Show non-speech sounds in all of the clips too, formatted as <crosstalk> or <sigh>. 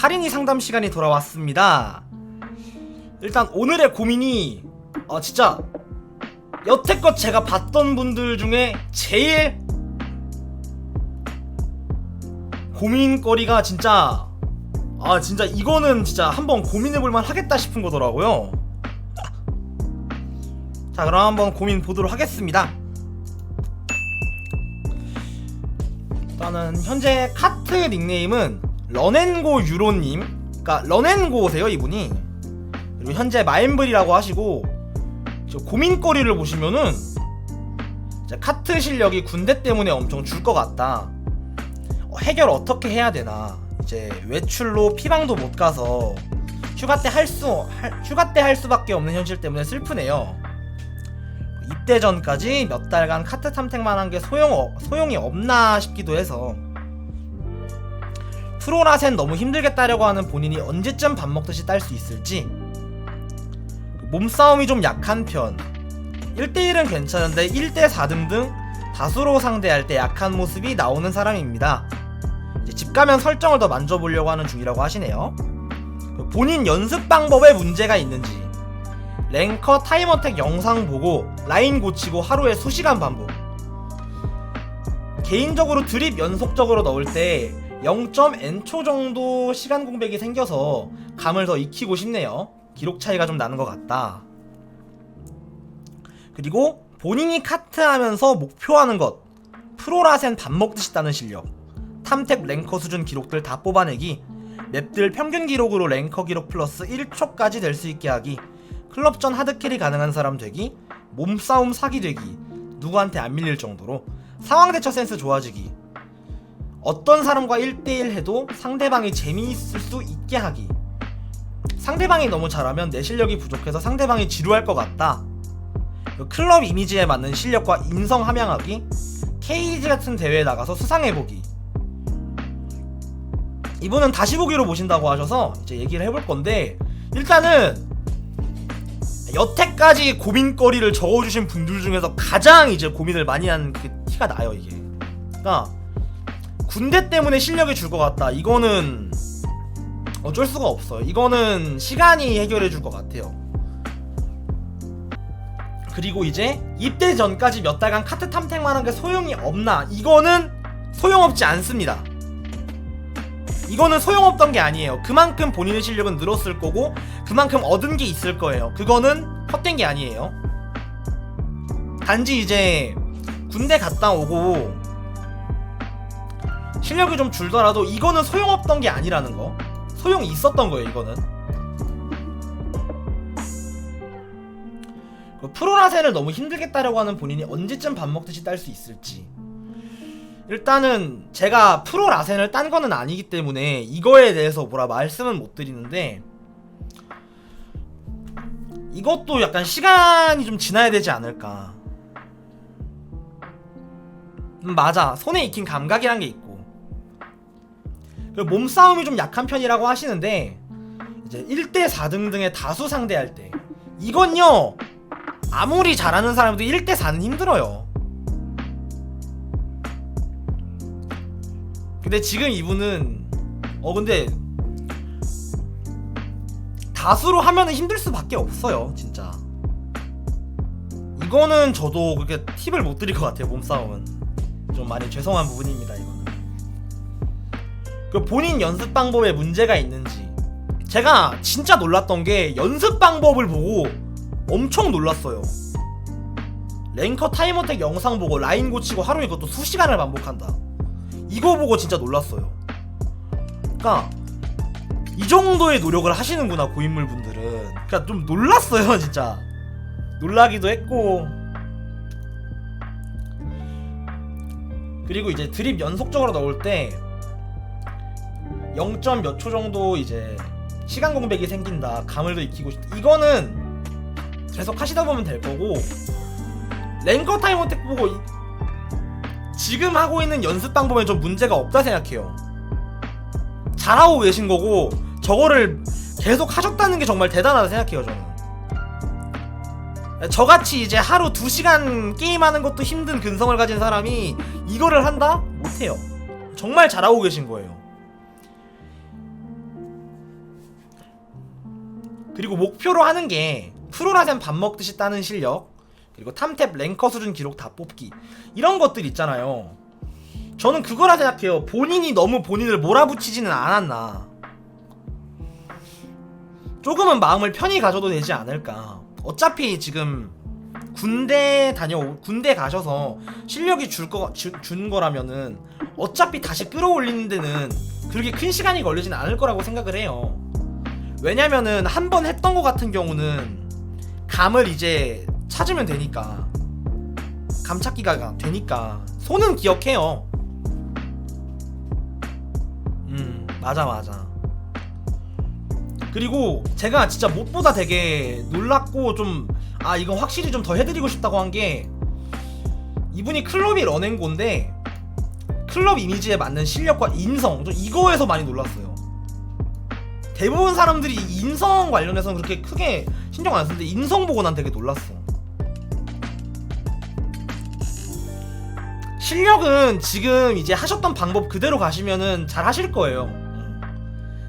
카린이 상담 시간이 돌아왔습니다. 일단 오늘의 고민이 아 진짜 여태껏 제가 봤던 분들 중에 제일 고민거리가 진짜 아 진짜 이거는 진짜 한번 고민해볼만 하겠다 싶은 거더라고요. 자 그럼 한번 고민 보도록 하겠습니다. 일단은 현재 카트 닉네임은 런앤고 유로님 그니까 런앤고세요 이분이. 그리고 현재 마인블이라고 하시고 저 고민거리를 보시면은 카트 실력이 군대 때문에 엄청 줄 것 같다. 어, 해결 어떻게 해야 되나. 이제 외출로 피방도 못 가서 휴가 때 할수 휴가 때 할 수밖에 없는 현실 때문에 슬프네요. 입대 전까지 몇 달간 카트 탐색만 한 게 소용 어, 소용이 없나 싶기도 해서 프로라센 너무 힘들게 따려고 하는 본인이 언제쯤 밥 먹듯이 딸 수 있을지. 몸싸움이 좀 약한 편. 1대1은 괜찮은데 1대4 등등 다수로 상대할 때 약한 모습이 나오는 사람입니다. 집 가면 설정을 더 만져보려고 하는 중이라고 하시네요. 본인 연습 방법에 문제가 있는지. 랭커 타임어택 영상 보고 라인 고치고 하루에 수시간 반복. 개인적으로 드립 연속적으로 넣을 때 0.n초 정도 시간 공백이 생겨서 감을 더 익히고 싶네요. 기록 차이가 좀 나는 것 같다. 그리고 본인이 카트하면서 목표하는 것. 프로라센 밥 먹듯이 따는 실력. 탐택 랭커 수준 기록들 다 뽑아내기. 맵들 평균 기록으로 랭커 기록 플러스 1초까지 될 수 있게 하기. 클럽전 하드캐리 가능한 사람 되기. 몸싸움 사기 되기. 누구한테 안 밀릴 정도로. 상황 대처 센스 좋아지기 어떤 사람과 1대1 해도 상대방이 재미있을 수 있게 하기. 상대방이 너무 잘하면 내 실력이 부족해서 상대방이 지루할 것 같다. 그 클럽 이미지에 맞는 실력과 인성 함양하기. 케이지 같은 대회에 나가서 수상해보기. 이분은 다시 보기로 보신다고 하셔서 이제 얘기를 해볼 건데 일단은 여태까지 고민거리를 적어주신 분들 중에서 가장 이제 고민을 많이 한그 티가 나요 이게. 그러니까 군대 때문에 실력이 줄 것 같다. 이거는 어쩔 수가 없어요 이거는 시간이 해결해 줄 것 같아요. 그리고 이제 입대 전까지 몇 달간 카트 탐색만 한 게 소용이 없나? 이거는 소용없지 않습니다. 이거는 소용없던 게 아니에요. 그만큼 본인의 실력은 늘었을 거고 그만큼 얻은 게 있을 거예요. 그거는 헛된 게 아니에요. 단지 이제 군대 갔다 오고 실력이 좀 줄더라도 이거는 소용없던 게 아니라는 거. 소용이 있었던 거예요 이거는. 그 프로라센을 너무 힘들게 따려고 하는 본인이 언제쯤 밥 먹듯이 딸 수 있을지. 일단은 제가 프로라센을 딴 거는 아니기 때문에 이거에 대해서 뭐라 말씀은 못 드리는데 이것도 약간 시간이 좀 지나야 되지 않을까. 음, 맞아. 손에 익힌 감각이란 게 있고 몸싸움이 좀 약한 편이라고 하시는데 이제 1대 4 등 등의 다수 상대할 때 이건요 아무리 잘하는 사람도 1대 4는 힘들어요. 근데 지금 이분은 어 근데 다수로 하면은 힘들 수밖에 없어요 진짜. 이거는 저도 그렇게 팁을 못 드릴 것 같아요 몸싸움은. 좀 많이 죄송한 부분입니다 이거는 그 본인 연습 방법에 문제가 있는지. 제가 진짜 놀랐던 게 연습 방법을 보고 엄청 놀랐어요. 랭커 타임어택 영상 보고 라인 고치고 하루에 그것도 수시간을 반복한다. 이거 보고 진짜 놀랐어요. 그니까 이 정도의 노력을 하시는구나 고인물 분들은. 그니까 좀 놀랐어요 <laughs> 진짜. 놀라기도 했고. 그리고 이제 드립 연속적으로 넣을 때 0. 몇초 정도 이제 시간 공백이 생긴다 감을 더 익히고 싶다 이거는 계속 하시다 보면 될 거고 랭커 타임 어택 보고 이- 지금 하고 있는 연습 방법에 좀 문제가 없다 생각해요 잘하고 계신 거고 저거를 계속 하셨다는 게 정말 대단하다 생각해요 저는 저같이 이제 하루 2시간 게임하는 것도 힘든 근성을 가진 사람이 이거를 한다? 못해요 정말 잘하고 계신 거예요 그리고 목표로 하는 게 프로라센 밥 먹듯이 따는 실력 그리고 탐탭 랭커 수준 기록 다 뽑기. 이런 것들 있잖아요. 저는 그거라 생각해요. 본인이 너무 본인을 몰아붙이지는 않았나. 조금은 마음을 편히 가져도 되지 않을까. 어차피 지금 군대 다녀 군대 가셔서 실력이 줄 거, 주, 준 거라면은 어차피 다시 끌어올리는 데는 그렇게 큰 시간이 걸리진 않을 거라고 생각을 해요. 왜냐면은 한 번 했던 거 같은 경우는 감을 이제 찾으면 되니까 감 찾기가 되니까 손은 기억해요. 음 맞아 맞아. 그리고 제가 진짜 무엇보다 되게 놀랐고 좀 아 이건 확실히 좀 더 해드리고 싶다고 한 게 이분이 클럽이 런앤고인데 클럽 이미지에 맞는 실력과 인성 좀 이거에서 많이 놀랐어요. 대부분 사람들이 인성 관련해서는 그렇게 크게 신경 안 쓰는데 인성 보고 난 되게 놀랐어. 실력은 지금 이제 하셨던 방법 그대로 가시면은 잘 하실 거예요. 음.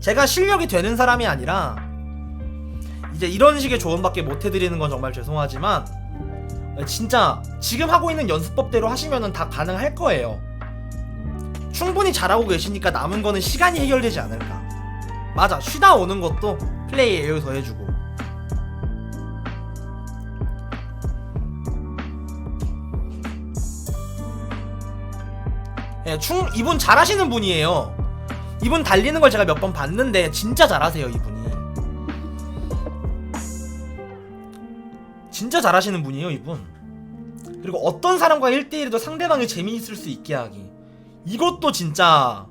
제가 실력이 되는 사람이 아니라 이제 이런 식의 조언밖에 못 해드리는 건 정말 죄송하지만 진짜 지금 하고 있는 연습법대로 하시면은 다 가능할 거예요. 충분히 잘하고 계시니까 남은 거는 시간이 해결되지 않을까. 맞아, 쉬다 오는 것도 플레이에 여유 더해주고. 예, 충 이분 잘하시는 분이에요. 이분 달리는 걸 제가 몇 번 봤는데 진짜 잘하세요, 이분이. 진짜 잘하시는 분이에요, 이분. 그리고 어떤 사람과 1대1에도 상대방이 재미있을 수 있게 하기. 이것도 진짜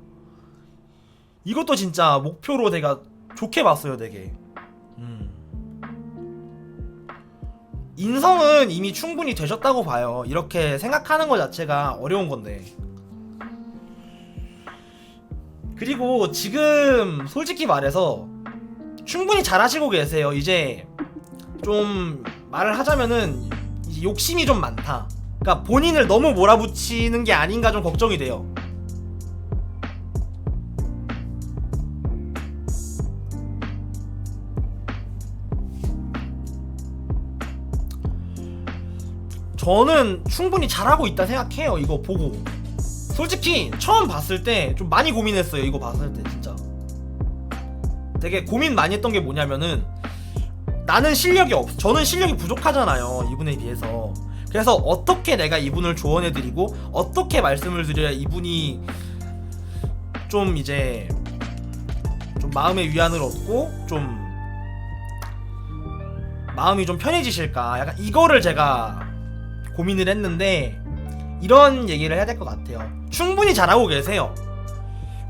이것도 진짜 목표로 내가 좋게 봤어요, 되게. 음. 인성은 이미 충분히 되셨다고 봐요. 이렇게 생각하는 것 자체가 어려운 건데. 그리고 지금 솔직히 말해서 충분히 잘하시고 계세요. 이제 좀 말을 하자면은 욕심이 좀 많다. 그러니까 본인을 너무 몰아붙이는 게 아닌가 좀 걱정이 돼요. 저는 충분히 잘하고 있다 생각해요. 이거 보고. 솔직히 처음 봤을 때 좀 많이 고민했어요. 이거 봤을 때 진짜. 되게 고민 많이 했던 게 뭐냐면은 나는 실력이 없. 저는 실력이 부족하잖아요. 이분에 비해서. 그래서 어떻게 내가 이분을 조언해드리고 어떻게 말씀을 드려야 이분이 좀 이제 좀 마음의 위안을 얻고 좀 마음이 좀 편해지실까 약간 이거를 제가 고민을 했는데 이런 얘기를 해야 될 것 같아요. 충분히 잘하고 계세요.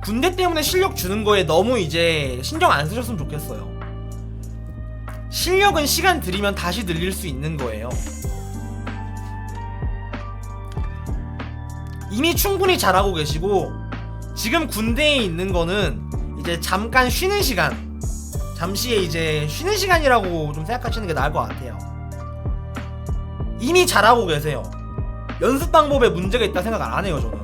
군대 때문에 실력 주는 거에 너무 이제 신경 안 쓰셨으면 좋겠어요. 실력은 시간 들이면 다시 늘릴 수 있는 거예요. 이미 충분히 잘하고 계시고 지금 군대에 있는 거는 이제 잠깐 쉬는 시간 잠시의 이제 쉬는 시간이라고 좀 생각하시는 게 나을 것 같아요. 이미 잘하고 계세요. 연습 방법에 문제가 있다 생각 안 해요 저는.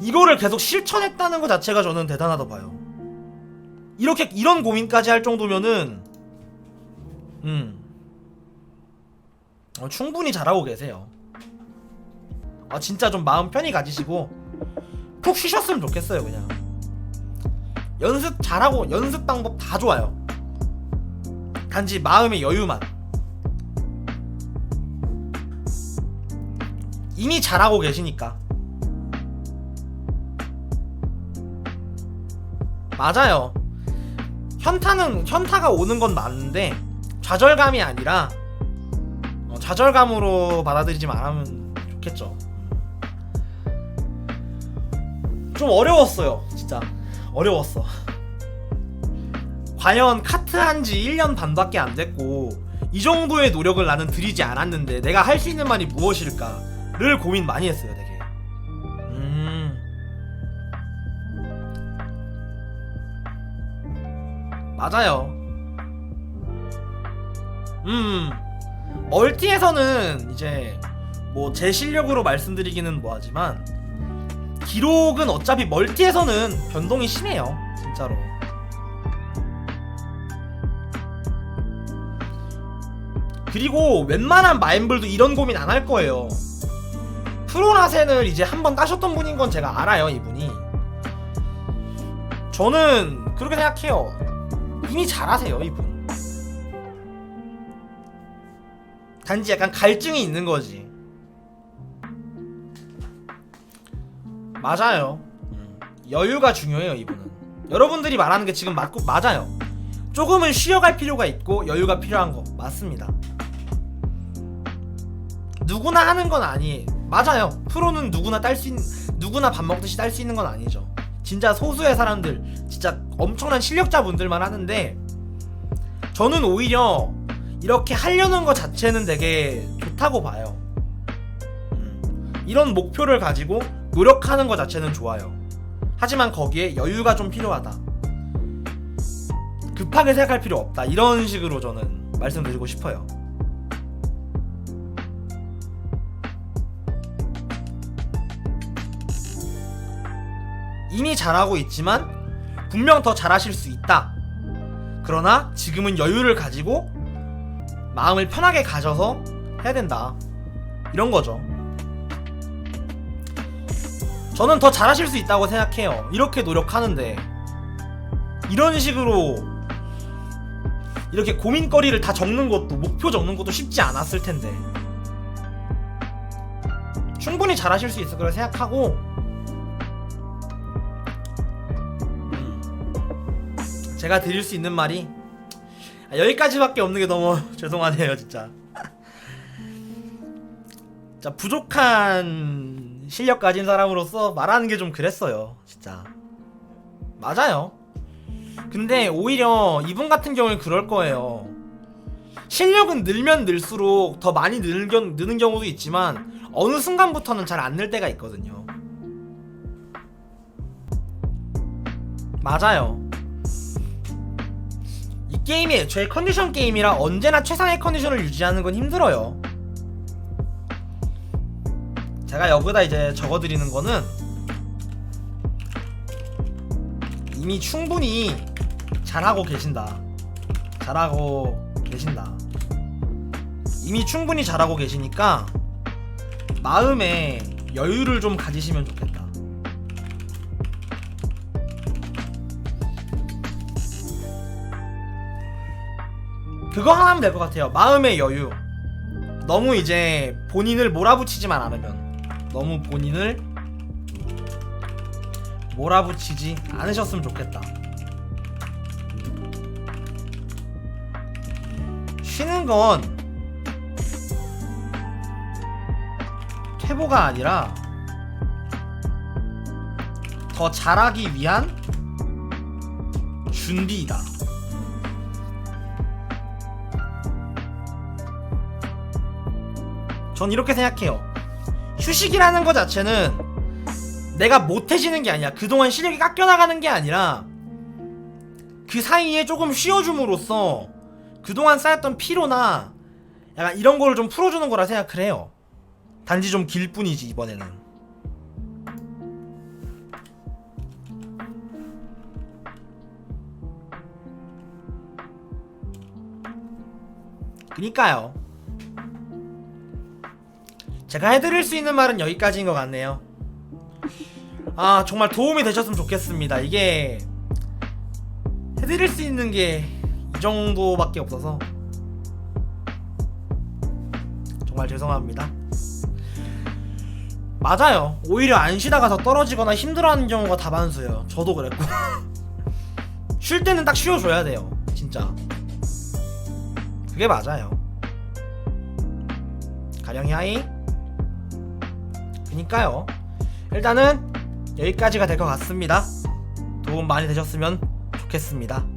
이거를 계속 실천했다는 것 자체가 저는 대단하다 봐요. 이렇게 이런 고민까지 할 정도면은 음 어, 충분히 잘하고 계세요. 아 진짜 좀 마음 편히 가지시고 푹 쉬셨으면 좋겠어요 그냥. 연습 잘하고 연습 방법 다 좋아요. 단지 마음의 여유만. 이미 잘하고 계시니까. 맞아요. 현타는 현타가 오는 건 맞는데 좌절감이 아니라 어, 좌절감으로 받아들이지 말하면 좋겠죠. 좀 어려웠어요, 진짜 어려웠어. 과연 카트 한 지 1년 반밖에 안 됐고 이 정도의 노력을 나는 들이지 않았는데 내가 할 수 있는 말이 무엇일까 를 고민 많이 했어요, 되게. 음. 맞아요. 음. 멀티에서는 이제 뭐 제 실력으로 말씀드리기는 뭐하지만 기록은 어차피 멀티에서는 변동이 심해요. 진짜로. 그리고 웬만한 마인블도 이런 고민 안 할 거예요. 프로라센을 이제 한 번 따셨던 분인 건 제가 알아요, 이분이. 저는 그렇게 생각해요. 이미 잘하세요, 이분. 단지 약간 갈증이 있는 거지. 맞아요. 음, 여유가 중요해요, 이분은. 여러분들이 말하는 게 지금 맞고 맞아요. 조금은 쉬어갈 필요가 있고 여유가 필요한 거 맞습니다. 누구나 하는 건 아니에요. 맞아요. 프로는 누구나 딸 수 있는 누구나 밥 먹듯이 딸 수 있는 건 아니죠. 진짜 소수의 사람들, 진짜 엄청난 실력자분들만 하는데 저는 오히려 이렇게 하려는 것 자체는 되게 좋다고 봐요. 음, 이런 목표를 가지고 노력하는 것 자체는 좋아요. 하지만 거기에 여유가 좀 필요하다. 급하게 생각할 필요 없다. 이런 식으로 저는 말씀드리고 싶어요. 이미 잘하고 있지만 분명 더 잘하실 수 있다. 그러나 지금은 여유를 가지고 마음을 편하게 가져서 해야 된다. 이런 거죠. 저는 더 잘하실 수 있다고 생각해요. 이렇게 노력하는데 이런 식으로 이렇게 고민거리를 다 적는 것도 목표 적는 것도 쉽지 않았을 텐데 충분히 잘하실 수 있을 거라 생각하고 제가 드릴 수 있는 말이 아, 여기까지밖에 없는 게 너무 <laughs> 죄송하네요 진짜. <laughs> 자 부족한 실력 가진 사람으로서 말하는 게 좀 그랬어요 진짜. 맞아요. 근데 오히려 이분 같은 경우는 그럴 거예요. 실력은 늘면 늘수록 더 많이 늘, 경- 느는 경우도 있지만 어느 순간부터는 잘 안 늘 때가 있거든요. 맞아요. 이 게임이 애초에 컨디션 게임이라 언제나 최상의 컨디션을 유지하는 건 힘들어요 제가 여기다 이제 적어드리는 거는 이미 충분히 잘하고 계신다. 잘하고 계신다. 이미 충분히 잘하고 계시니까 마음에 여유를 좀 가지시면 좋겠다. 그거 하나 하면 될 것 같아요. 마음의 여유. 너무 이제 본인을 몰아붙이지만 않으면 너무 본인을 몰아붙이지 않으셨으면 좋겠다. 쉬는 건 퇴보가 아니라 더 잘하기 위한 준비이다. 전 이렇게 생각해요. 휴식이라는 것 자체는 내가 못해지는 게 아니야. 그동안 실력이 깎여나가는 게 아니라 그 사이에 조금 쉬어줌으로써 그동안 쌓였던 피로나 약간 이런 거를 좀 풀어주는 거라 생각을 해요. 단지 좀 길 뿐이지 이번에는. 그니까요. 제가 해드릴 수 있는 말은 여기까지인 것 같네요. 아 정말 도움이 되셨으면 좋겠습니다. 이게 해드릴 수 있는 게 이 정도밖에 없어서 정말 죄송합니다. 맞아요. 오히려 안 쉬다가 더 떨어지거나 힘들어하는 경우가 다반수예요. 저도 그랬고 <laughs> 쉴 때는 딱 쉬어줘야 돼요. 진짜 그게 맞아요. 가령 하이 그니까요. 일단은 여기까지가 될 것 같습니다. 도움 많이 되셨으면 좋겠습니다.